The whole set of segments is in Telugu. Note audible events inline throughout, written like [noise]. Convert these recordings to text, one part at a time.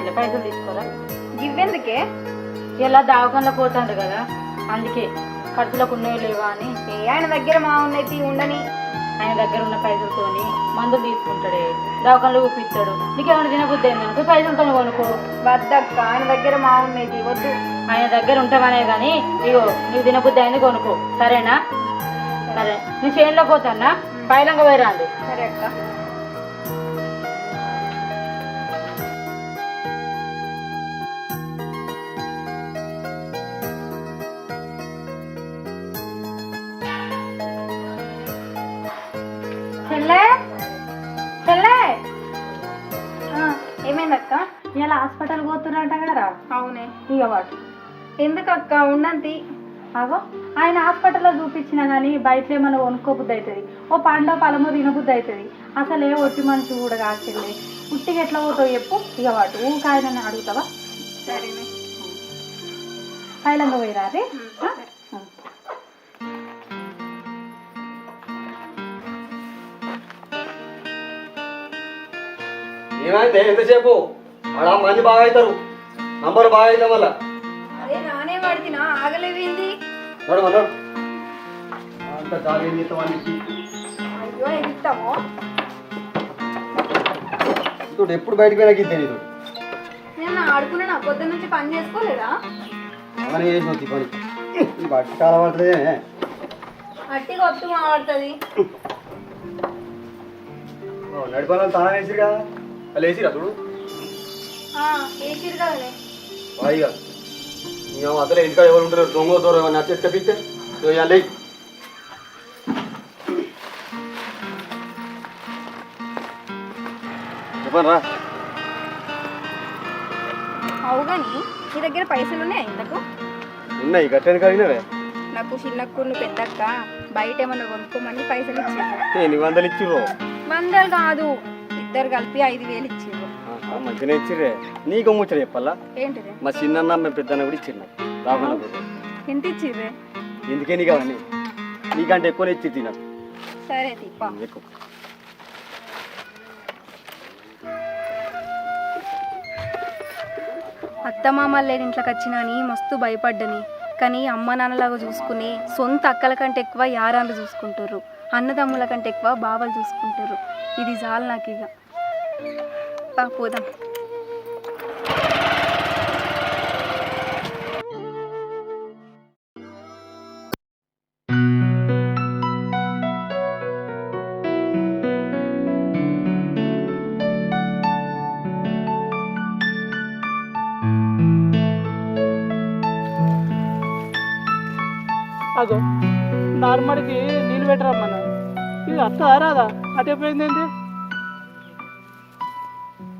చెల్లె పైసలు తీసుకోరా? ఇవ్వెందుకే? ఇలా దావకంలో పోతాండు కదా అందుకే ఖర్చులకు ఉన్నాయో లేవా అని. ఏ ఆయన దగ్గర మా ఉన్నది ఉండని? ఆయన దగ్గర ఉన్న పైసలతోని మందులు తీసుకుంటాడే. దవాఖానలో చూపిస్తాడు నీకేమైనా తినబుద్ధి అయిందనుకో పైసలతో కొనుక్కో. వద్దక్క ఆయన దగ్గర మా ఉన్నది వద్దు. ఆయన దగ్గర ఉంటామనే కానీ ఇగో నీకు తినబుద్ధి అయింది కొనుక్కో. సరేనా? సరే. నీ చేనులో పోతానా? పైలంగా పోయి రాండి. సరే అక్క. ఇక ఎందుకక్క ఉండంతి అగో ఆయన హాస్పిటల్లో చూపించినా కానీ బయట ఏమైనా కొనుక్కోబుద్ధి అవుతుంది ఓ పండో పలమో తినబుద్ధి అవుతుంది అసలే ఒట్టి మనిషి కూడా కాచెల్లి ఉట్టిగా ఎట్లా పోతావు చెప్పు? ఇక వాడు ఊకాయనని అడుగుతావా? సరేనే. పైలంగా పోయిరా అదే ఏమైతే ఎంతసేపు? ఆడ మంది బాగా అవుతారు. నంబర్ బాగా వల్ల. అదే నానే వాడితినా ఆగలేవేంది? నడు మనం అంత జాలి ఏం చేస్తాం అని అయ్యో ఎగుతామో ఇప్పుడు ఎప్పుడు బయటకు పోయినా గిద్దే నీతో. నేను ఆడుకున్నా పొద్దున్న నుంచి పని చేసుకోలేదా? అలానే చేసి వచ్చి పని. ఈ బట్టి చాలా పడుతుంది అట్టి కొట్టు మాడుతుంది నడిపాలని తాళం వేసిరు కదా. వాళ్ళు వేసిరా చూడు వేసిరు కదనే. వాయిగా. మేము అసలు ఇంటికాడ ఎవరు ఉంటారు దొంగ దూరం నచ్చి తెప్పిస్తే ఇవాళ చెప్పండి రా అవు కానీ నీ దగ్గర పైసలు ఉన్నాయి ఇంతకు? ఉన్నాయి గట్టని కలిగినవే నాకు చిన్నక్కు నువ్వు పెద్దక్క బయట ఏమన్నా కొనుక్కోమని పైసలు ఇచ్చారు ఎన్ని వందలు ఇచ్చిర్రు? వందలు కాదు ఇద్దరు కలిపి ఐదు వేలు ఇచ్చారు ఆహా, మంచిగానే ఇచ్చిర్రే. నీకు ముచ్చట చెప్పాలా? ఏంటిది? మా చిన్న మేము పెద్దన్న కూడా రాకుండా ఎంత ఇచ్చిర్రే? ఎందుకే నీకు అవన్నీ? నీకంటే ఎక్కువనే ఇచ్చి తిన. సరే ఎక్కువ. అత్తమామలు లేని ఇంట్లోకి వచ్చినా అని మస్తు భయపడ్డని. కానీ అమ్మ నాన్నలాగా చూసుకుని సొంత అక్కల కంటే ఎక్కువ యారాలు చూసుకుంటారు అన్నదమ్ముల కంటే ఎక్కువ బావలు చూసుకుంటారు ఇది చాలు నాకు ఇక పోదాం. అగో నార్మల్కి నీళ్ళు పెట్టరమ్మన్న ఇది అత్తదా రాదా? అటైపోయింది ఏంటి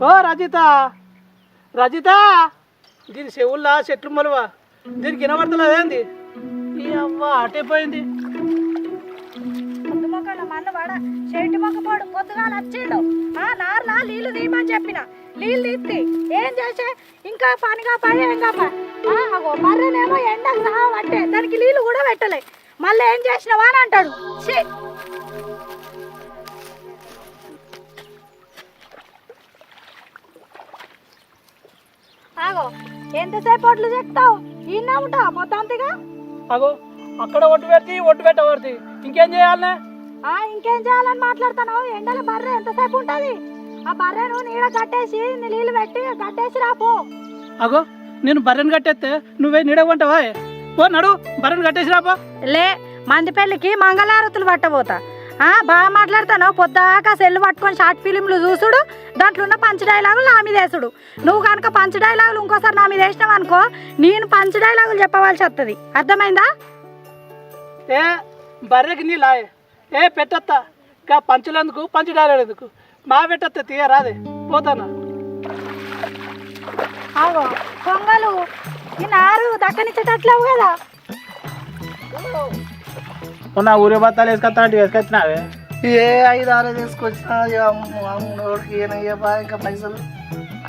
ఓ రజిత! రజిత! దీని చెవుల్లా చెట్లు మలువా? దీనికి వినబడతలేదేంది ఈ అవ్వ అటైపోయింది పొద్దు మొక్కల చెట్టు మొక్క పొద్దుగాల వచ్చిండు ఆ నార్లా నీళ్ళు తీయమని చెప్పిన. నీళ్ళు తీస్తే ఏం చేసే? ఇంకా పనిగా పని ఏం కాప అగో మర్రనేమో ఎండకు సావట్టే దానికి నీళ్ళు కూడా పెట్టలే. మళ్ళీ ఏం చేసినావా అని అంటాడు. ఛీ! ఆగో ఎంతసేపు ఒట్లు చెప్తావు ఈయన ఉంటా మొత్తాంతిగా అగో అక్కడ ఒట్టు పెడితే ఒట్టు పెట్టబడితే ఇంకేం చేయాలనే? ఆ ఇంకేం చేయాలని మాట్లాడుతాను ఎండల బర్రె ఎంతసేపు ఉంటది? ఆ బర్రెను నీడ కట్టేసి నీళ్ళు పెట్టి కట్టేసి రాపో అగో నేను బర్రెని కట్టేస్తే నువ్వే నీడగొంటావా ఓ నడు బర్రెని కట్టేసి రాపో లే మంది పెళ్ళికి మంగళారతులు పట్టబోతా. ఆ బాగా మాట్లాడతాను? పొద్దాక సెల్లు పట్టుకొని షార్ట్ ఫిలింలు చూసుడు దాంట్లో ఉన్న పంచ డైలాగులు నా మీద వేసుడు. నువ్వు కనుక పంచ డైలాగులు ఇంకోసారి నా మీద వేసినావు అనుకో నేను పంచ డైలాగులు చెప్పవలసి వస్తుంది అర్థమైందా? ఏ బర్రెకి నీ లాయ్ ఏ పెట్టత్తా. ఇంకా పంచులేందుకు పంచు ఎందుకు? మా పెట్టత్తా తీయ రాదే పోతానా? ఆగో పొంగలు ఈ నారు దక్కనిచ్చేటట్లేవు కదా. మొన్న ఊరే బత్తాలు వేసుకొస్తా అంటే వేసుకొచ్చినావే? ఏ ఐదు ఆరు తీసుకొచ్చినా ఏనయ్యా బా ఇంకా పైసలు.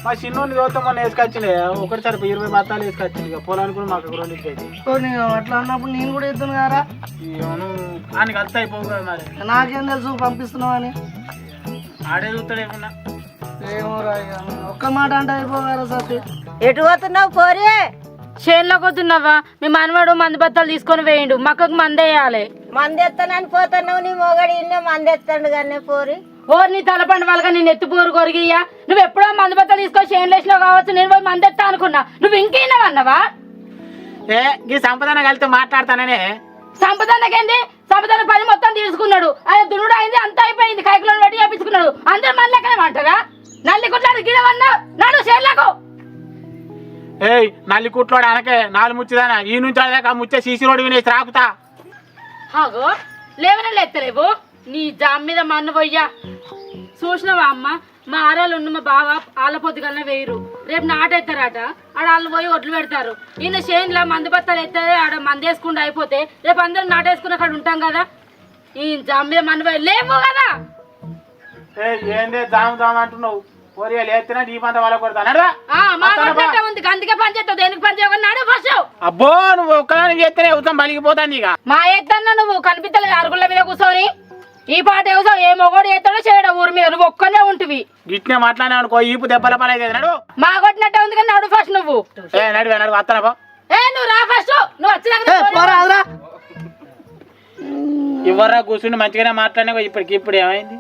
మా చిన్నోని చదువుతా మొన్న వేసుకొచ్చిలే ఒకటి సరిపోయి ఇరవై బత్తాలు వేసుకొచ్చింది. ఇక పొలానికి కూడా మాకు రెండు ఇచ్చేది. అట్లా అన్నప్పుడు నేను కూడా ఇద్దాను కదా ఏమను ఆయనకి అంత అయిపోవు కదా మరి. నాకేం తెలుసు పంపిస్తున్నావు అని. ఆడే చూస్తాడు ఏమన్నా ఏమోరా ఇక ఒక్క మాట అంటే అయిపోగారా సత్తి ఎటు పోతున్నావు పోరి? చేనులోకి వస్తున్నావా? మీ మనవాడు మందు బత్తాలు తీసుకొని వేయండు. మక్కకు మందేయాలి మందెత్తానని పోతున్నావు నీ మొగడి ఇన్నే మందెత్తాడు కానీ పోరి. ఓ నీ తలపండి వాళ్ళగా నేను ఎత్తుపోరు కొరిగియ్యా. నువ్వు ఎప్పుడో మందు బత్తాలు తీసుకొని చేనులు వేసినావు కావచ్చు నేను పోయి మందెత్తా అనుకున్నా. నువ్వు ఇంకేనావన్నావా ఏ ఈ సంపదన కలిసి మాట్లాడతాననే. సంపదనకేంది? సంపదన పని నల్లి కుట్లోడు అనకే నాలుగు ముచ్చిదానా. ఈ నుంచి అదాకా ముచ్చే సీసీ రోడ్డు వినేసి రాకుతా హాగో లేవనే లేత్తలేవు. నీ జామ్ మీద మన్ను పోయ్యా. చూసినావా అమ్మ? మా ఆరాలు ఉన్న మా బావ ఆళ్ళ పొద్దుగలనే వేయరు. రేపు నాటెత్తారట ఆడ వాళ్ళు పోయి ఒడ్లు పెడతారు. ఈయన చేనులో మందు బత్తాలు ఎత్తే ఆడ మంది వేసుకుంటూ అయిపోతే రేపు అందరం నాటేసుకుని అక్కడ ఉంటాం కదా. ఈ జామ్ మీద మన్ను పోయి లేవు కదా. ఏందే జాము జాము అంటున్నావు? నీ మంద వాళ్ళ ఉంది అందుకే పని చేస్తావు. దేనికి పని చేయకుండా నాడు ఫస్ట్ అబ్బో నువ్వు ఒక్కదానికి చేస్తేనే ఉత్తం బలిగిపోతాను ఇక. మా ఎత్తన్నా నువ్వు కనిపించలేదు అరుగుల మీద కూర్చొని. ఈ పాట ఏవసో ఏ మొగోడు ఎత్తాడో చేయడం ఊరి మీద. నువ్వు ఒక్కనే ఉంటివి. గిట్నే మాట్లాడినా అనుకో ఈపు దెబ్బల పలేదు నడు. మా కొట్టినట్టే ఉంది కానీ నడు ఫస్ట్ నువ్వు. ఏ నడు నడు వస్తానా బా ఏ నువ్వు రా ఫస్ట్ నువ్వు వచ్చినాక ఇవ్వరా కూర్చుని మంచిగానే మాట్లాడినా ఇప్పటికి ఇప్పుడు ఏమైంది?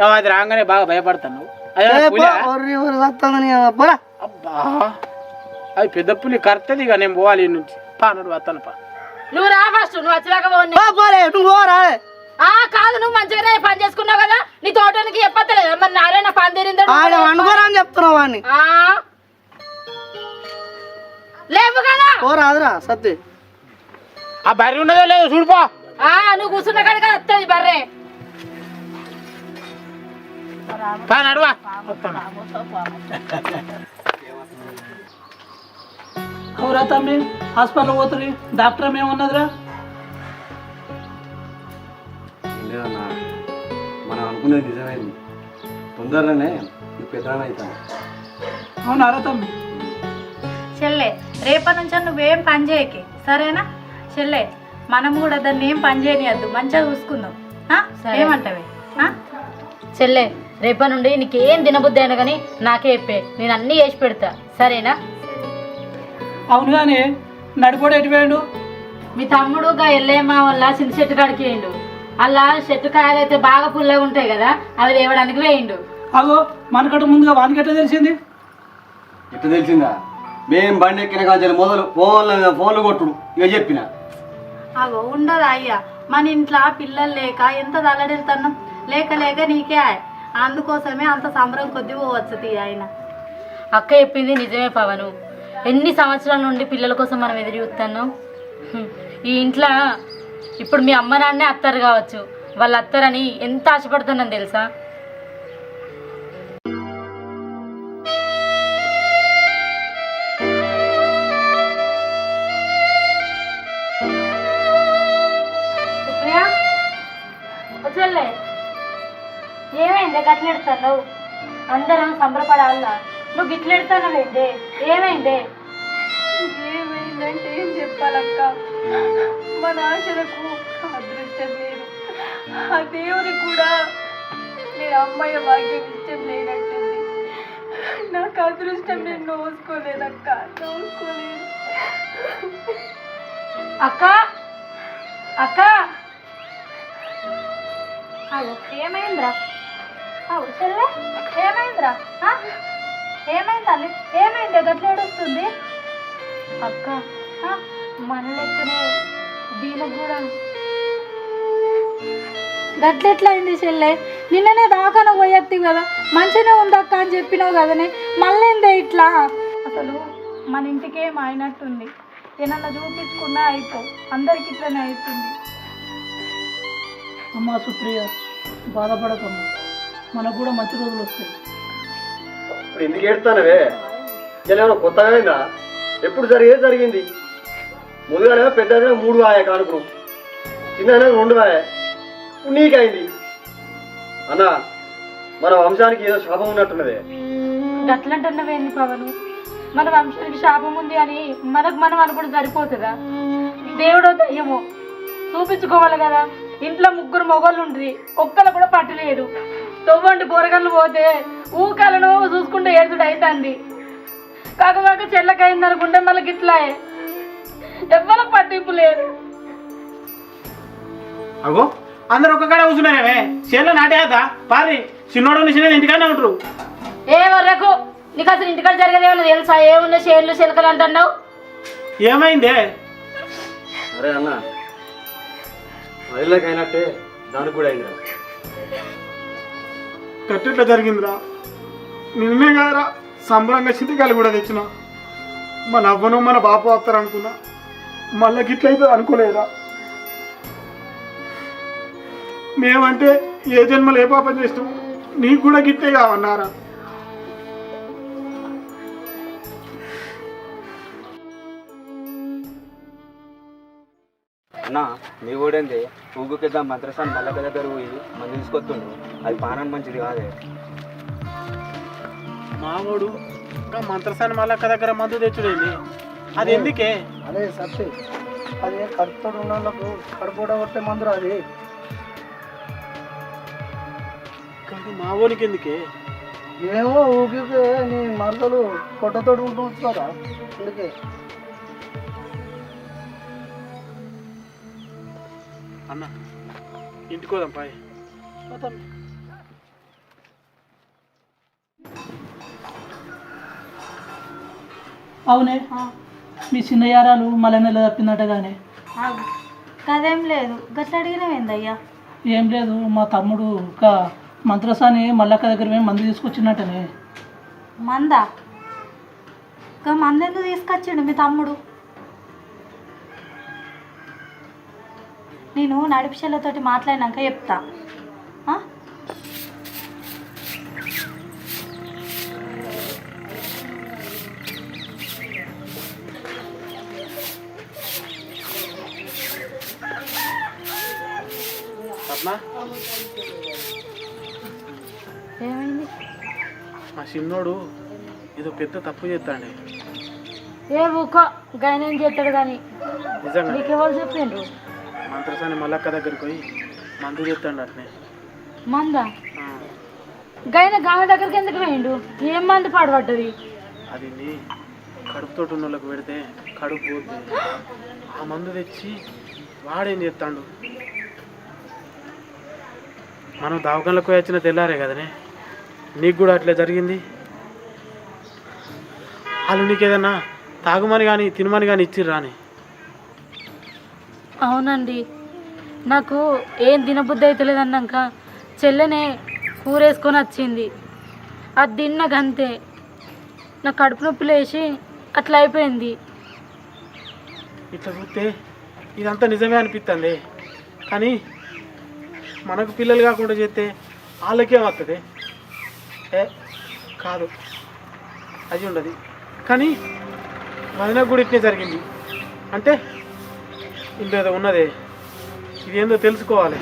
ఏమో అది రాగానే బాగా భయపడతాను. అదే పులి పోరా అబ్బా అది పెద్ద పులి కరుతుంది ఇక నేను పోవాలి నుంచి. పా నడు వస్తాను పా. నువ్వు రా ఫస్ట్ నువ్వు వచ్చినాక పోనీ. పో, పోరే నువ్వు పోరా ఆ కాదు నువ్వు మంచిగానే పని చేసుకున్నావు కదా నీ తోటనికి చెప్పలేదు మరి నారాయణ పని తీరిందా వండుకోరా అని చెప్తున్నావు వాడిని ఆ. లేవు కదా. పోరా అదిరా సత్తి ఆ బర్రె ఉన్నదో లేదో చూడుపో ఆ నువ్వు కూర్చున్న కాడికి వస్తుంది బర్రే. పా నడువా. అవురా తమ్మి హాస్పిటల్ పోతుంది డాక్టర్ ఏమన్నదిరా? లేదన్నా మనం అనుకునేది నిజమైంది. తొందరలోనే నువ్వు పెద్దగా అవుతాను అవునారా తమ్మి? చెల్లె రేపటి నుంచి నువ్వేం పని చేయకి సరేనా? చెల్లె మనం కూడా దాన్ని ఏం పని చేయనియద్దు మంచిగా చూసుకుందాం. ఆ? ఏమంటావే? ఆ? చెల్లె రేపటి నుండి నీకేం తినబుద్ధి అయినా కానీ నాకే చెప్పే. నేను అన్నీ చేసి పెడతా. సరేనా? అవును కానీ ఎటు పోయాడు? మీ తమ్ముడు గా ఎల్లేమా వల్ల చింత చెట్టు కాడికి వేయండు అలా చెట్టు కాయలు అయితే బాగా పుల్లగా ఉంటాయి కదా అవి తేవడానికి వేయండు. అగో మనకట ముందుగా వానికి ఎట్లా తెలిసింది? ఎట్లా తెలిసిందా? మేం బండి ఎక్కిన కాదు మొదలు ఫోన్లు ఫోన్లు కొట్టుడు. ఇక చెప్పిన. అగో ఉండదు అయ్యా? మన ఇంట్లో పిల్లలు లేక ఎంత తల్లడిల్తున్నాం లేక లేక నీకే. అందుకోసమే అంత సంబరం కొద్ది పోవచ్చు ఆయన. అక్క చెప్పింది నిజమే పవను. ఎన్ని సంవత్సరాల నుండి పిల్లల కోసం మనం ఎదురు చూస్తున్నాం? ఈ ఇంట్లో ఇప్పుడు మీ అమ్మ నాన్నే అత్తారు కావచ్చు. వాళ్ళు అత్తారని ఎంత ఆశపడుతున్నాను తెలుసా? ఏమైంది గట్లెడతాను అందరం సంబరపడాలా? నువ్వు గిట్లెడతానవేంది ఏమైంది? ఏమైందంటే ఏం చెప్పాలక్క? మన ఆశలకు అదృష్టం లేదు. ఆ దేవుని కూడా నేను అమ్మాయి భాగ్యం ఇష్టం లేనట్టుంది. నాకు అదృష్టం నేను నోసుకోలేదక్క. నోసుకోలేదు. అక్క! అక్క! ఏమైందిరా? అవు చెల్లె ఏమైందిరా? ఏమైంది తల్లి ఏమైంది? గట్ల ఏడుస్తుంది? అక్క మన లెక్కనే దీనికి కూడా గట్లెట్లయింది చెల్లె? నిన్ననే దాకాన పోయత్తి కదా. మంచిగానే ఉందక్క అని చెప్పినావు కదనే? మళ్ళీందే ఇట్లా? అసలు మన ఇంటికేం అయినట్టుంది ఏమన్నా చూపించుకున్నా అయిపో. అందరికి ఇట్లనే అవుతుంది అమ్మా సుప్రియ బాధపడకమ్మా మనకు కూడా మంచి రోజులు వస్తాయి. ఇప్పుడు ఎందుకు ఏడుతానవే ఇలా కొత్తగా అయిందా? ఎప్పుడు జరిగేది జరిగింది? ముందుగానే పెద్ద మూడు ఆయా కానుకున్నాం చిన్న రెండు ఆయా. ఇప్పుడు నీకైంది. అన్న మన వంశానికి ఏదో శాపం ఉన్నట్టున్నదే. గట్లంటున్నవేంది పవను? మన వంశానికి శాపం ఉంది అని మనకు మనం అనుకుంటే సరిపోతుందా? దేవుడో దయ్యమో. చూపించుకోవాలి కదా. ఇంట్లో ముగ్గురు మొగోళ్ళు ఉండ్రి. ఒక్కరు కూడా పట్టలేదు. తొవ్వండి కూరగాయలు పోతే ఊకాలను చూసుకుంటే ఏడుచుడు అవుతుంది కాకపోతే చెల్లకైంది అనుకుంటే మళ్ళీ గిట్లాయే ఎవ్వరికి పట్టింపు లేదు. అగో అందరు ఒక్క కాడ కూర్చున్నారేమే చేనులో నాటేదా పారి చిన్నోడు చిన్నది ఇంటికానే ఉంటారు ఏ వరకు? నీకు అసలు ఇంటికాడ జరిగేది ఏమన్నా తెలుసా? ఏమున్నా షేర్లు చిలకలు అంటున్నావు? ఏమైందే? అరే అన్న మహిళకి అయినట్టే దానికి కూడా అయిందిరా కట్టెట్లా జరిగిందిరా. నిన్నే కదరా సంబరంగా చితికాయలు కూడా తెచ్చిన. మన అవ్వను మన బాప వస్తారు అనుకున్నా. మళ్ళా గిట్లయితే అనుకోలేదా మేమంటే ఏ జన్మలు ఏ పాపం చేస్తాం నీకు కూడా గిట్టే కావన్నారా. అన్న మీ ఊడేంది ఊగుకిద్దాం మంత్రసాన్ని మల్లక దగ్గర పోయి మంది తీసుకొస్తుండ్రు. అది పానం మంచిది కాదే. మామూడు ఇంకా మంత్రసాని మళ్ళక్క దగ్గర మందు తెచ్చుడేంది అది ఎందుకే? అదే సత్తి. అది కడుపుతో ఉన్న వాళ్ళకు కడుపు కూడా కొట్టే మందురు అది. కానీ మా ఊరికి ఎందుకే? ఏమో ఊగితే నీ మరదలు పొట్టతోటి ఉంటున్నారా అందుకే అన్న ఇంటికి పోదాం పాయ్ అవునే మీ చిన్న యారాలు మళ్ళీ నెల తప్పిందట కానీ కదేం లేదు గట్ల అడిగినవేందయ్యా ఏం లేదు మా తమ్ముడు ఒక మంత్రసాని మల్లక్క దగ్గర పోయి మందు తీసుకొచ్చినట్టనే. మందా? ఇంకా మందెందుకు తీసుకొచ్చిండు మీ తమ్ముడు? నేను నడిపిషలతోటి మాట్లాడినాక చెప్తా. ఏమైంది? మా చిన్నోడు ఏదో పెద్ద తప్పు చేస్తాండి. ఏ ఊకో గైనేం చేస్తాడు కానీ నీకెవరు చెప్పిండ్రు? మంత్రసాని మల్లక్క దగ్గరికి పోయి మందు చేస్తాండి అట్నే. మందా? గైన గామె దగ్గరికి ఎందుకు వేయండు ఏం మంది పాడుపడ్డది? అది కడుపుతోటి ఉన్న వాళ్ళకి పెడితే కడుపు పోతుంది ఆ మందు తెచ్చి వాడేం చేస్తాడు మనం దవాఖానలకు పోయి వచ్చిన తెల్లారే కదనే? నీకు కూడా అట్లా జరిగింది? వాళ్ళు నీకు ఏదన్నా తాగుమని కానీ తినమని కానీ ఇచ్చిర్రా అని? అవునండి. నాకు ఏం తినబుద్ధి అయితే లేదన్నాక చెల్లెనే కూరేసుకొని వచ్చింది. అది తిన్న గంతే నా కడుపు నొప్పి లేచి అట్లా అయిపోయింది. ఇట్లా చూస్తే ఇదంతా నిజమే అనిపిస్తుంది కానీ మనకు పిల్లలు కాకుండా చేస్తే వాళ్ళకేం వస్తుంది ఏ కాదు. అది ఉండదు. కానీ వదిన కూడా ఇట్నే జరిగింది. అంటే ఇంకేదో ఉన్నదే. ఇదేందో తెలుసుకోవాలి.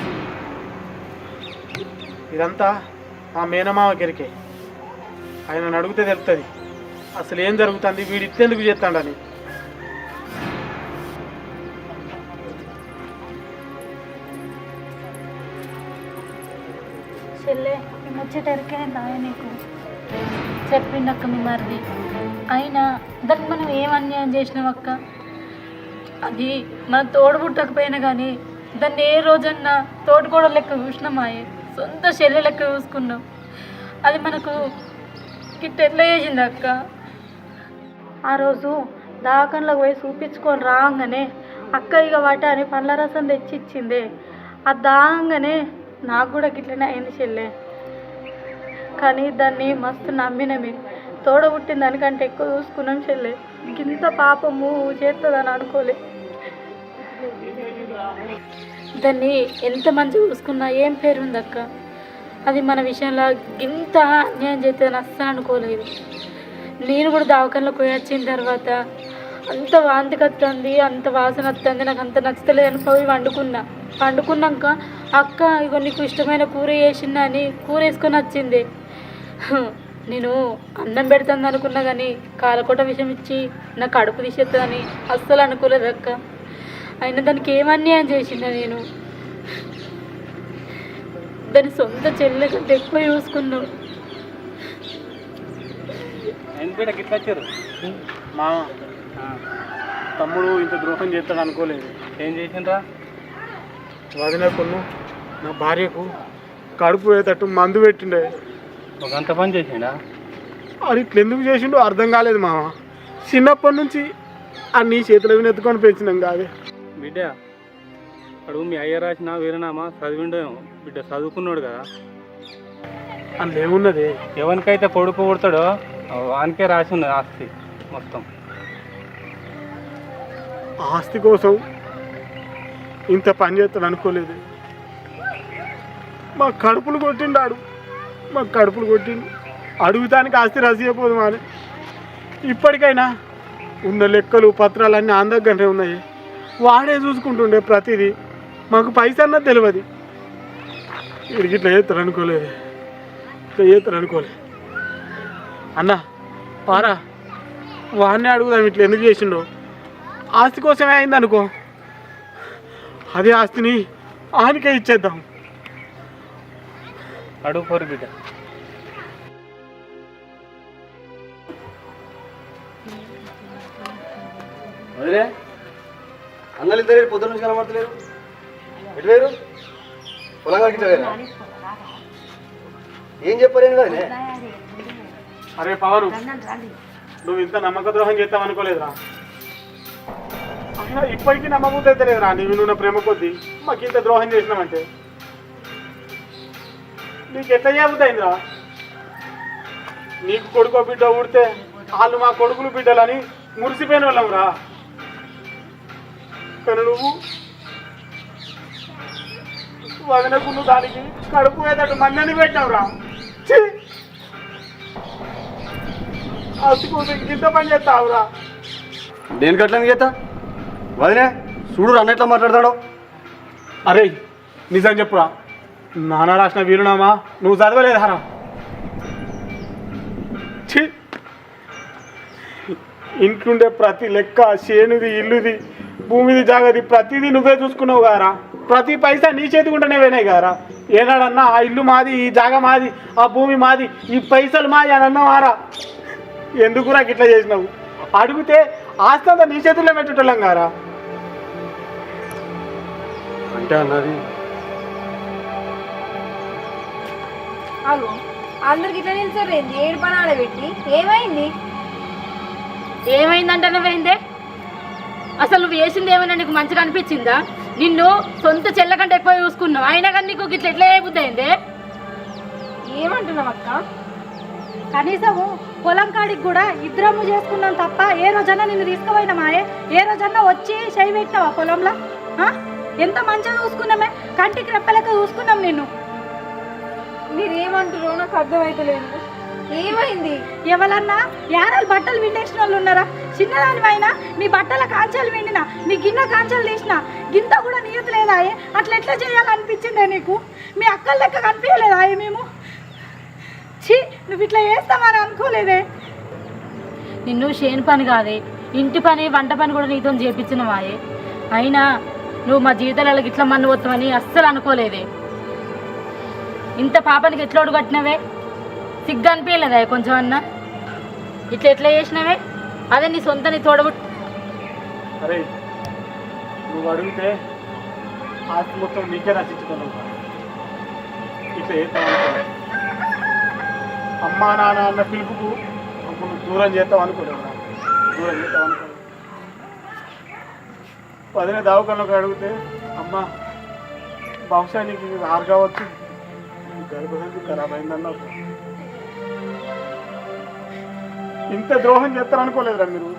ఇదంతా మా మేనమామ గెరికే. ఆయన అడిగితే తెలుస్తుంది అసలు ఏం జరుగుతుంది? వీడు ఇట్టెందుకు చేస్తాడని. చెల్లె ముచ్చటరికైందా నీకు? చెప్పిండక్క మీ మరిది. అయినా దానికి మనం ఏం అన్యాయం చేసినాం అక్క? అది మన తోడు పుట్టకపోయినా కానీ దాన్ని ఏ రోజన్నా తోడుకోవడం లెక్క చూసినామాయే సొంత చెల్లె లెక్క చూసుకున్నాం. అది మనకు గిట్ట ఎట్లా చేసింది అక్క? ఆ రోజు దావకంలోకి పోయి చూపించుకొని రాగానే అక్క ఇక వాట అని పండ్ల రసం తెచ్చిచ్చింది. ఆ దాగానే నాకు కూడా గిట్లనే అయింది చెల్లె. కానీ దాన్ని మస్తు నమ్మినమే తోడ పుట్టిన దానికంటే ఎక్కువ చూసుకున్నాం చెల్లె. ఇంత పాపము చేస్తుందని అనుకోలే. దాన్ని ఎంత మంచిగా చూసుకున్నా ఏం పేరు ఉంది అక్క? అది మన విషయంలో ఇంత అన్యాయం చేస్తుందని అస్సలు అనుకోలేదు. నేను కూడా దవాఖానలో పోయి వచ్చిన తర్వాత అంత వాంతికి వస్తుంది అంత వాసన వస్తుంది నాకు అంత నచ్చలేదని పోయి వండుకున్నా. వండుకున్నాక అక్క ఇగో నీకు ఇష్టమైన కూర చేసిందా అని కూర వేసుకొని వచ్చింది. [laughs] నేను అన్నం పెడుతుంది అనుకున్నా కానీ కాలకోట విషయం ఇచ్చి నా కడుపు తీసేస్తుందని అస్సలు అనుకోలేదు అక్క. అయినా దానికి ఏం అన్యాయం చేసిందా నేను? దాని సొంత చెల్లె కంటే ఎక్కువ చూసుకున్నావు. ఆయన బిడ్డ గిట్లా వచ్చారు. మా తమ్ముడు ఇంత ద్రోహం చేస్తాడు అనుకోలేదు. ఏం చేసిండ్రా? వదిన కొన్ను నా భార్యకు కడుపు పోయేటట్టు మందు పెట్టిండే. ఒక గంట పని చేసిండా? అది ఇట్లా ఎందుకు చేసిండో అర్థం కాలేదు మామ. చిన్నప్పటి నుంచి అన్ని చేతుల మీద ఎత్తుకొని పెంచినాం కాదే. బిడ్డ అడుగు మీ అయ్య రాసిన వేరేనామా చదివిండేమో బిడ్డ చదువుకున్నాడు కదా. అందులో ఏమున్నది? ఎవరికైతే కొడుకు పుడతాడో వానికే రాసి ఉన్నది ఆస్తి మొత్తం. ఆస్తి కోసం ఇంత పని చేస్తాడు అనుకోలేదు. మా కడుపులు కొట్టిండాడు. మా కడుపులు కొట్టిండు. అడుగుతానికి ఆస్తి రసియపోదు మరి. ఇప్పటికైనా ఉన్న లెక్కలు పత్రాలన్నీ ఆన్ ఉన్నాయి. వాడే చూసుకుంటుండే ప్రతిదీ. మాకు పైసా అన్నది తెలియదు వీడికి ఇట్లా చేస్తాడు అనుకోలేదు ఇట్లా చేస్తాడు అనుకోలేదు అన్న పారా. వాడిని అడుగుదాం ఇట్లా ఎందుకు చేసిండో. ఆస్తి కోసమే అయింది అనుకో. అదే ఆస్తిని ఆనికే ఇచ్చేద్దాం. అడుగు పోరు బిడ్డ. వదిలే. అన్నలు ఇద్దరు పొద్దున్న నుంచి కనబడతలేరు. ఎటు వేరు పొలం కలిగించలేరా ఇట్లా ఏం చెప్పలేను కదా అరే పవరు నువ్వు ఇంత నమ్మక ద్రోహం చేస్తావు అనుకోలేదురా. అయినా ఇప్పటికీ నమ్మకం లేదురా నీవు నువ్వు ప్రేమ కొద్దీ. మాకు ఇంత ద్రోహం చేసినామంటే నీకు ఎట్లా చేయబుద్దయిందిరా నీకు కొడుకో బిడ్డ ఊడితే వాళ్ళు మా కొడుకులు బిడ్డలని మురిసిపోయిన వాళ్ళం రా. కానీ నువ్వు? వదనకు నువ్వు దానికి కడుపు వేదట్టు మన్నని పెట్టావురా. ఛీ! అసలు ఇంత పని చేస్తావురా. దేనికి అట్లా చేస్తా? వదిలే చూడు అన్న ఎట్లా మాట్లాడతాడు. అరే నిజం చెప్పురా. నాన్న రాసిన వీరునామా నువ్వు చదవలేదు హరా ఛీ! ఇంట్లుండే ప్రతి లెక్క చేనుది ఇల్లుది భూమిది జాగది. ప్రతిదీ నువ్వే చూసుకున్నావు కారా ప్రతి పైసా నీ చేతికుంటేనే పోయినాయి కారా ఏనాడన్నా ఆ ఇల్లు మాది ఈ జాగ మాది ఆ భూమి మాది ఈ పైసలు మాది అని అన్నావారా ఎందుకు నాకు ఇట్లా చేసినావు? అడిగితే ఆస్తి అంతా నీ చేతుల్లో పెట్టేటోళ్ళం కారా అంటే అన్నది. అగో అందరికి ఇట్లా నిలిచారు ఏంది ఏడు పని ఆడబెట్టి ఏమైంది? ఏమైందంటే నువ్వేందే అసలు నువ్వు వేసింది ఏమైనా నీకు మంచిగా అనిపించిందా? నిన్ను సొంత చెల్ల కంటే ఎక్కువ చూసుకున్నావు. అయినా కానీ నీకు గిట్ల ఎట్లా అయిపోద్ది అయిందే ఏమంటున్నావు అక్క? కనీసము పొలం కాడికి కూడా ఇద్దరము చేసుకున్నాం తప్ప ఏ రోజన్నా నిన్ను తీసుకుపోయినా మాయే? ఏ రోజన్నా వచ్చి చేయి పెట్టావా పొలంలో? ఆ? ఎంత మంచిగా చూసుకున్నామే? కంటికి రెప్పలెక్క చూసుకున్నాం నిన్ను. మీరేమంటారో నాకు అర్థమైతలేదు. ఏమైంది? ఎవరన్నా యారాలు బట్టలు విండేసిన వాళ్ళు ఉన్నారా? చిన్నదానివైనా నీ బట్టల కాంచాలు విండినా నీ గిన్నె కాంచాలు తీసిన గింత కూడా నీయత లేదా అట్లా ఎట్లా చేయాలనిపించిందే నీకు? మీ అక్కల లెక్క కనిపించలేదా మేము? ఛీ నువ్వు ఇట్లా చేస్తామని అనుకోలేదే? నిన్ను చేను పని కాదే ఇంటి పని వంట పని కూడా నీతో చేపించినవాయే అయినా నువ్వు మా జీవితాలలో ఇట్లా మన్ను పోతామని అస్సలు అనుకోలేదే. ఇంత పాపానికి ఎట్లా ఒడుగట్టినవే సిగ్గు అనిపించలేదా కొంచెం అన్నా? ఇట్లా ఎట్లా చేసినవే? అదే నీ సొంత నీ తోడబుట్ అరే నువ్వు అడిగితే ఆస్తి మొత్తం నీకే రచించుకున్నావు ఇట్లా చేస్తావు అమ్మా నాన్న అన్న పిలుపుకు నువ్వు దూరం చేస్తావు అనుకోలేదు దూరం చేస్తావు అనుకోలేదు. పదిన దావకాలకు అడిగితే అమ్మా బహుశా నీకు ఇది ఆరు కావచ్చు. నీ ఖరాబ్ అయిందన్నావు ఇంత ద్రోహం చేస్తారనుకోలేదురా మీరు.